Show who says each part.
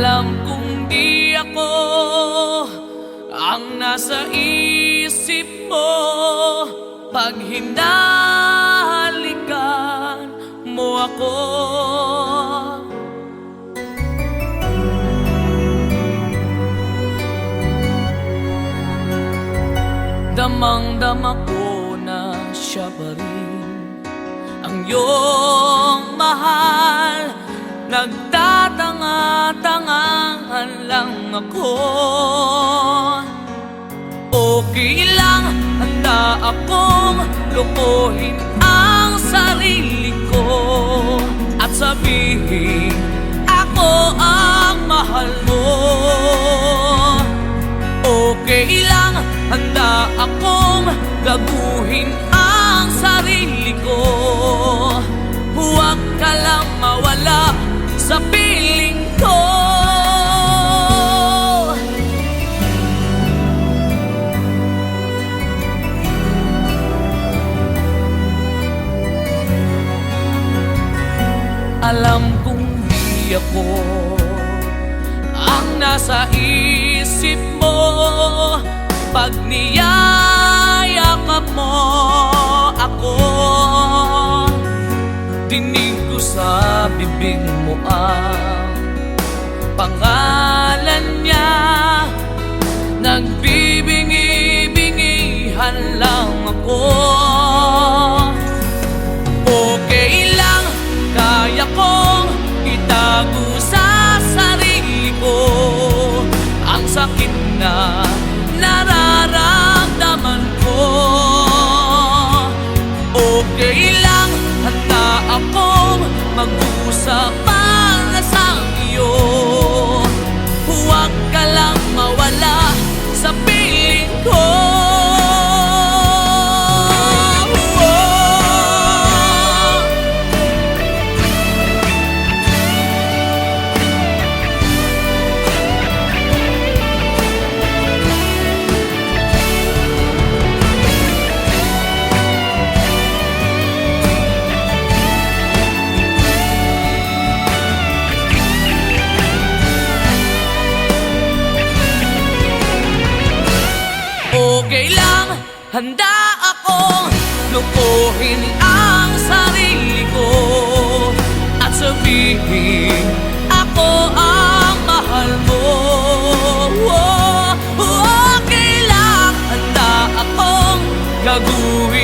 Speaker 1: alam kung di ako ang nasa isip mo pag hinalikan mo ako. Damang-dama ko na siya pa rin ang iyong mahal nag ako. Okay lang, handa akong lukuhin ang sarili ko. At sabihin, ako ang mahal mo. Okay lang, handa akong gaguhin Alam kong di ako ang nasa isip mo. Pag niyayakap mo ako Dinig ko sa bibig mo ang pangalan niya. Nagbibingi-bingihan lang ako na nararamdaman ko. Okay lang, handa akong mag-usap para sa iyo. Huwag ka lang mawala Okay lang, handa akong lukuhin ang sarili ko. At sabihin, ako ang mahal mo. Oh, Okay lang, handa akong gaguhin